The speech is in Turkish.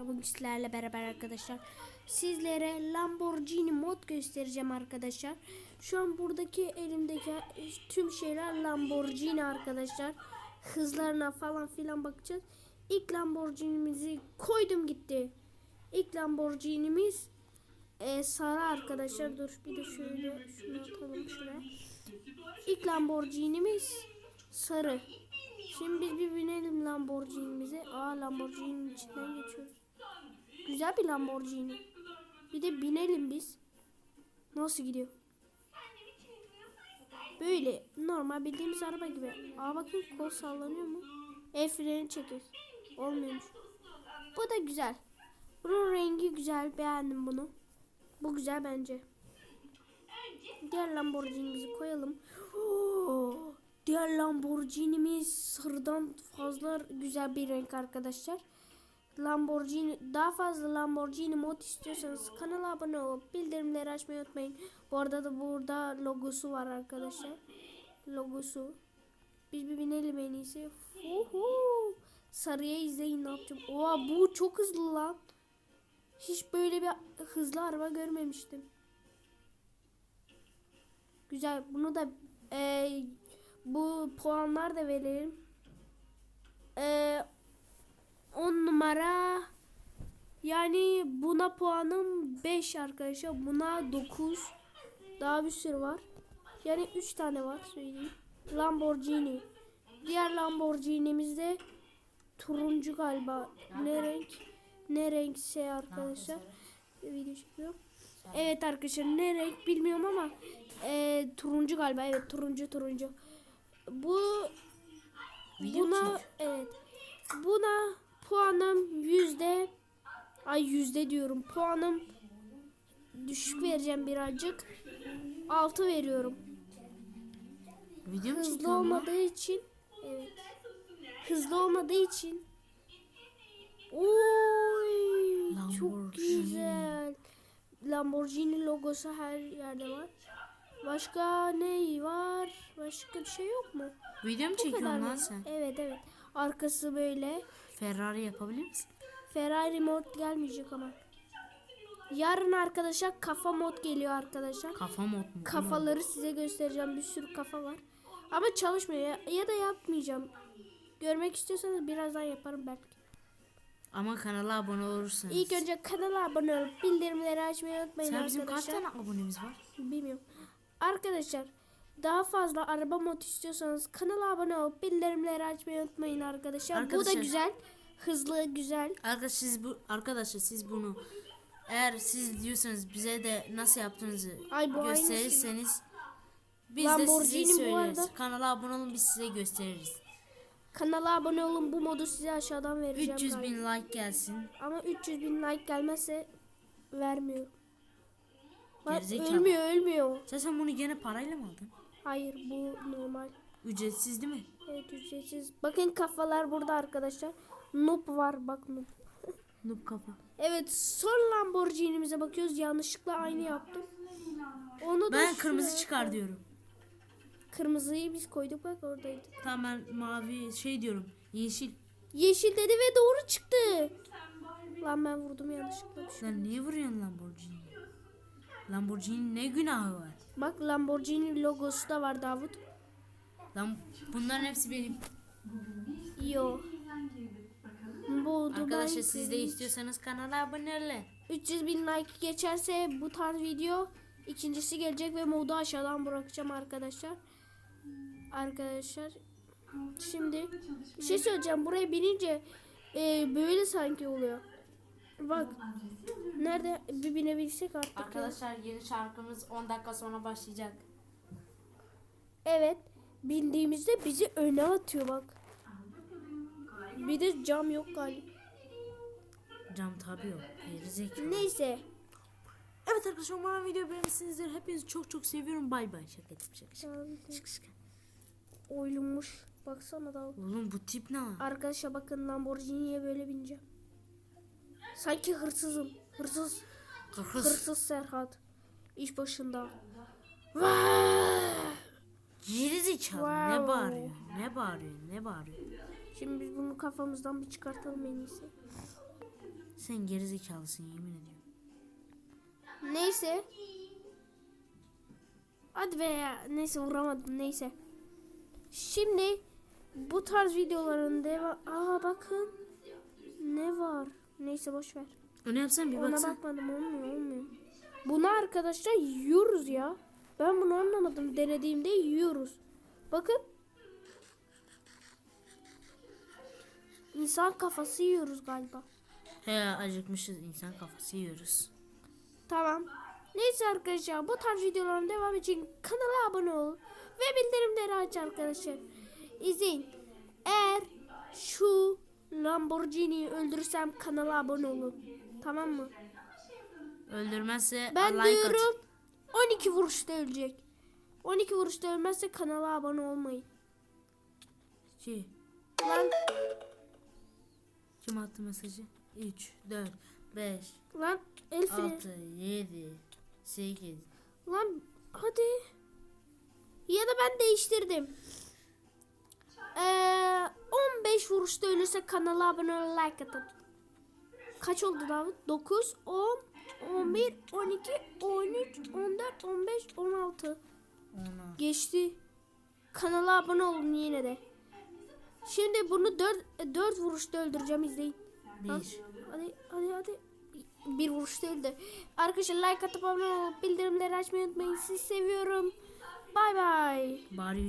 Bugün sizlerle beraber arkadaşlar sizlere Lamborghini mod göstereceğim arkadaşlar. Şu an buradaki elimdeki tüm şeyler Lamborghini arkadaşlar. Hızlarına falan filan bakacağız. İlk Lamborghini'mizi koydum gitti. İlk Lamborghini'miz e, sarı arkadaşlar. Dur bir de şöyle şunu atalım şuraya. İlk Lamborghini'miz sarı. Şimdi biz bir binelim Lamborghini'mize. Aa Lamborghini'nin içinden geçiyoruz. Güzel bir Lamborghini. Bir de binelim biz. Nasıl gidiyor? Böyle normal bildiğimiz araba gibi. Aa bakın kol sallanıyor mu? El freni çekiyor. Olmuyormuş. Bu da güzel. Bunun rengi güzel. Beğendim bunu. Bu güzel bence. Diğer Lamborghini'mizi koyalım. Oo, diğer Lamborghini'miz sarıdan fazla güzel bir renk arkadaşlar. Lamborghini daha fazla Lamborghini mod istiyorsanız kanala abone olup bildirimleri açmayı unutmayın. Bu arada da burada logosu var arkadaşlar. Logosu. Biz bir binelim en iyisi. Uhu. Sarıya izleyin ne yapacağım. Oha bu çok hızlı lan. Hiç böyle bir hızlı araba görmemiştim. Güzel. Bunu da e, bu puanlar da verelim. E, 10 numara yani buna puanım 5 arkadaşlar. Buna 9. Daha bir sürü var. Yani 3 tane var söyleyeyim. Lamborghini. Diğer Lamborghini'miz de turuncu galiba. Ne renk? Ne renkse arkadaşlar. Video çekiyorum. Evet arkadaşlar ne renk bilmiyorum ama e, turuncu galiba. Evet turuncu turuncu. Bu buna evet. Buna puanım yüzde ay yüzde diyorum. Puanım düşük vereceğim birazcık. 6 veriyorum. Video Hızlı olmadığı için evet. Hızlı olmadığı için Oy çok güzel. Lamborghini logosu her yerde var. Başka ne var? Başka bir şey yok mu? Video mu çekiyorsun lan sen? Evet evet. Arkası böyle. Ferrari yapabilir misin? Ferrari mod gelmeyecek ama. Yarın arkadaşlar kafa mod geliyor arkadaşlar. Kafa mod mu? Kafaları size göstereceğim. Bir sürü kafa var. Ama çalışmıyor ya, ya da yapmayacağım. Görmek istiyorsanız birazdan yaparım belki. Ama kanala abone olursanız. İlk önce kanala abone olup bildirimleri açmayı unutmayın Sen bizim kaç arkadaşlar. tane abonemiz var? Bilmiyorum. Arkadaşlar daha fazla araba mod istiyorsanız kanala abone olup bildirimleri açmayı unutmayın arkadaşlar. Bu da Arkadaşlar- güzel. Hızlı güzel. Arkadaşlar siz bu arkadaşlar siz bunu eğer siz diyorsanız bize de nasıl yaptığınızı Ay, bu gösterirseniz biz de size söyleriz. Kanala abone olun biz size gösteririz. Kanala abone olun bu modu size aşağıdan vereceğim. 300 galiba. bin like gelsin. Ama 300 bin like gelmezse vermiyorum. Bak, Gerizekalı. ölmüyor ölmüyor. Sen sen bunu gene parayla mı aldın? Hayır bu normal. Ücretsiz değil mi? Evet ücretsiz. Bakın kafalar burada arkadaşlar. Noob var bak noob. Noob kafa. Evet son Lamborghini'mize bakıyoruz. Yanlışlıkla aynı yaptım. Onu da Ben kırmızı şuraya- çıkar diyorum. Kırmızıyı biz koyduk bak oradaydı. Tamam ben mavi şey diyorum. Yeşil. Yeşil dedi ve doğru çıktı. Lan ben vurdum yanlışlıkla. Sen niye vuruyorsun Lamborghini? Lamborghini ne günahı var? Bak Lamborghini logosu da var Davut. Lan bunların hepsi benim. Yo. Arkadaşlar siz de istiyorsanız kanala abone olun. 300 bin like geçerse bu tarz video ikincisi gelecek ve modu aşağıdan bırakacağım arkadaşlar. Arkadaşlar şimdi bir şey söyleyeceğim buraya binince e, böyle sanki oluyor. Bak nerede bir binebilsek artık. Arkadaşlar yeni şarkımız 10 dakika sonra başlayacak. Evet bindiğimizde bizi öne atıyor bak. Bir de cam yok galiba. Cam tabi yok. Gerizekalı. Neyse Evet arkadaşlar umarım video beğenmişsinizdir. Hepinizi çok çok seviyorum. Bay bay. Şaka ettim şaka şaka. Şaka şaka. Baksana da. Oğlum bu tip ne? Arkadaşlar bakın Lamborghini'ye böyle bineceğim. Sanki hırsızım. Hırsız. Kırkız. Hırsız Serhat. İş başında. Gerizekalı. Ne Wow. bağırıyor? Ne bağırıyor? Ne bağırıyor? Şimdi biz bunu kafamızdan bir çıkartalım en iyisi. Sen gerizekalısın yemin ediyorum. Neyse. Hadi be ya. Neyse vuramadım. Neyse. Şimdi bu tarz videoların devam... Aa bakın. Ne var? Neyse boş ver. Onu yapsan bir Ona baksana. bakmadım. Olmuyor olmuyor. Bunu arkadaşlar yiyoruz ya. Ben bunu anlamadım. Denediğimde yiyoruz. Bakın. İnsan kafası yiyoruz galiba. He acıkmışız insan kafası yiyoruz. Tamam. Neyse arkadaşlar bu tarz videoların devamı için kanala abone ol ve bildirimleri aç arkadaşlar. İzleyin. Eğer şu Lamborghini'yi öldürürsem kanala abone olun. Tamam mı? Öldürmezse Ben like at. diyorum 12 vuruşta ölecek. 12 vuruşta ölmezse kanala abone olmayın. Şey, Lan kim attı mesajı? 3, 4, 5, lan el freni. 6, 7, 8. Lan hadi. Ya da ben değiştirdim. Ee, 15 vuruşta ölürse kanala abone ol like atın. Kaç oldu Davut? 9, 10, 11, 12, 13, 14, 15, 16. Ona. Geçti. Kanala abone olun yine de. Şimdi bunu 4, 4 vuruşta öldüreceğim izleyin. 1. Hadi hadi hadi. Bir vuruş değil de. Arkadaşlar like atıp abone olup bildirimleri açmayı unutmayın. Sizi seviyorum. Bay bay. Bari